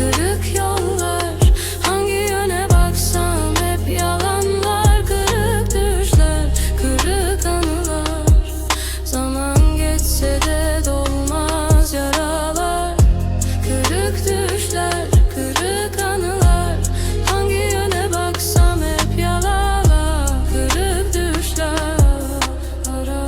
kırık yollar. Hangi yöne baksam hep yalanlar Kırık düşler, kırık anılar. Zaman geçse de dolmaz yaralar. Kırık düşler, kırık anılar. Hangi yöne baksam hep yalanlar Kırık düşler, ara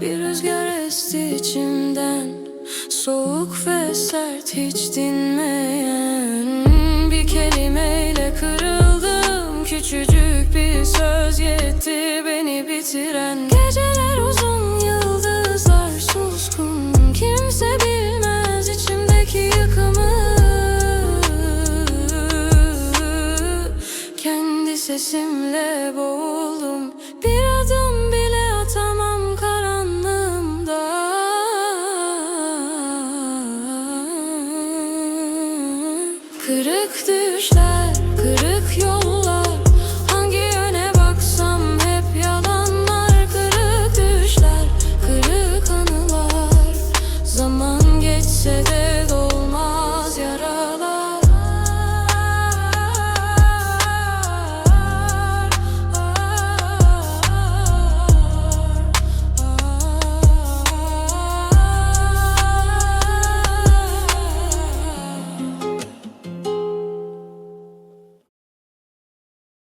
bir rüzgar esti içimden Soğuk ve sert hiç dinmeyen Bir kelimeyle kırıldım. Küçücük bir söz yetti beni bitiren. Geceler uzun yıldızlar suskun. Kimse bilmez içimdeki yıkımı. Kendi sesimle boğuldum Kırık düşler.